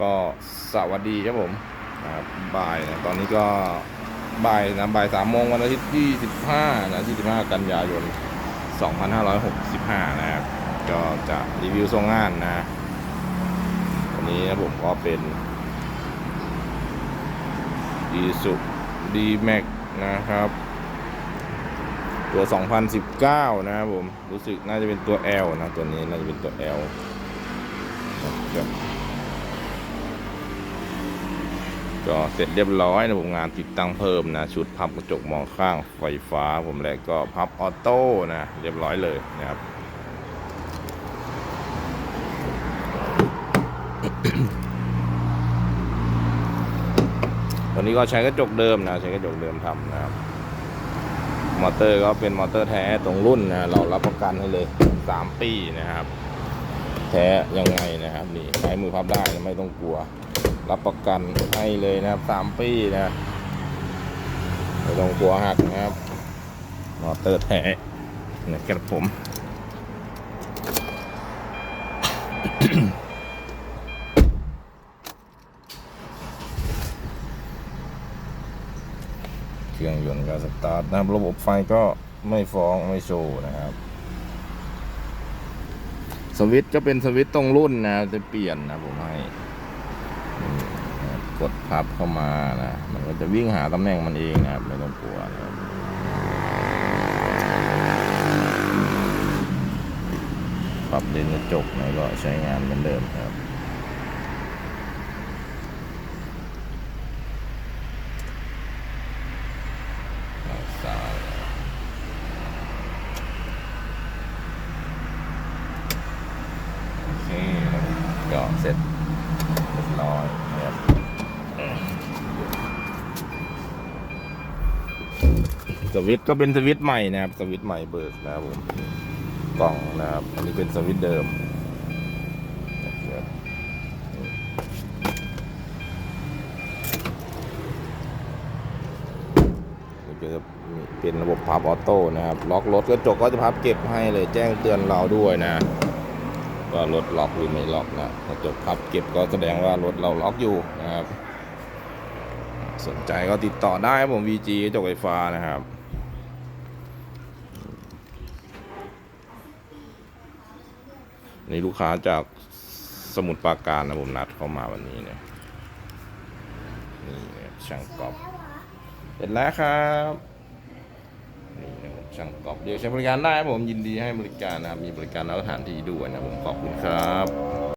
ก็สวัสดีครับผมนะครับบ่ายนะตอนนี้ก็บ่ายนะบ่ายสามโมงวันอาทิตย์ที่สิบห้านะที่สิบห้ากันยายนสองพันห้าร้อยหกสิบห้านะครับ ก็จะรีวิวทรงงานนะวันนี้นะผมก็เป็นดีสุดีแม็กนะครับ ตัว 2019 นะครับผม รู้สึกน่าจะเป็นตัว L นะ ตัวนี้น่าจะเป็นตัว L นะครับ ก็เสร็จเรียบร้อยนะผมงานติดตั้งเพิ่มนะชุดพับกระจกมองข้างไฟฟ้า ผมแล้วก็พับออโต้นะเรียบร้อยเลยนะครับตัวนี้ก็ใช้กระจกเดิมนะ ใช้กระจกเดิมทำนะครับ มอเตอร์ก็เป็นมอเตอร์แท้ตรงรุ่นนะเรารับประกันให้เลย 3 ปีนะครับ แท้ยังไงนะครับ นี่ใช้มือพับได้ไม่ต้องกลัว รับประกันให้เลยนะครับ3ปีนะไม่ต้องกลัวหักนะครับมอเตอร์แท้นะครับผมเครื่องยนต์ก็สตาร์ทนะครับระบบไฟก็ไม่ฟ้องไม่โชว์นะครับ สวิตช์ก็เป็นสวิตช์ตรงรุ่นนะจะเปลี่ยนนะผมให้ ดพับเข้ามานะ มันก็จะวิ่งหาตำแหน่งมันเองนะครับ ไม่ต้องกลัวนะครับปรับเลนส์กระจกนะก็ใช้งานเหมือนเดิมครับด้านซ้ายโอเคก็เสร็จเรียบร้อยนะครับ สวิตก็เป็นสวิตใหม่นะครับ สวิตใหม่เบิกนะครับผมกล่องนะครับ อันนี้เป็นสวิตเดิมจะเป็นระบบพับออโต้นะครับ ล็อกรถกระจกก็จะพับเก็บให้เลยแจ้งเตือนเราด้วยนะ ว่ารถล็อกหรือไม่ล็อกนะกระจกพับเก็บก็แสดงว่ารถเราล็อกอยู่นะครับ สนใจก็ติดต่อได้ครับผม VG กระจกไฟฟ้านะครับ นี่ลูกค้าจากสมุทรปราการนะผมนัดเข้ามาวันนี้เนี่ยนี่นะครับช่างกอบเสร็จแล้วครับนี่นะครับช่างกอบเดี๋ยวใช้บริการได้ครับผมยินดีให้บริการนะครับมีบริการแล้วสถานที่ด้วยนะผมขอบคุณครับ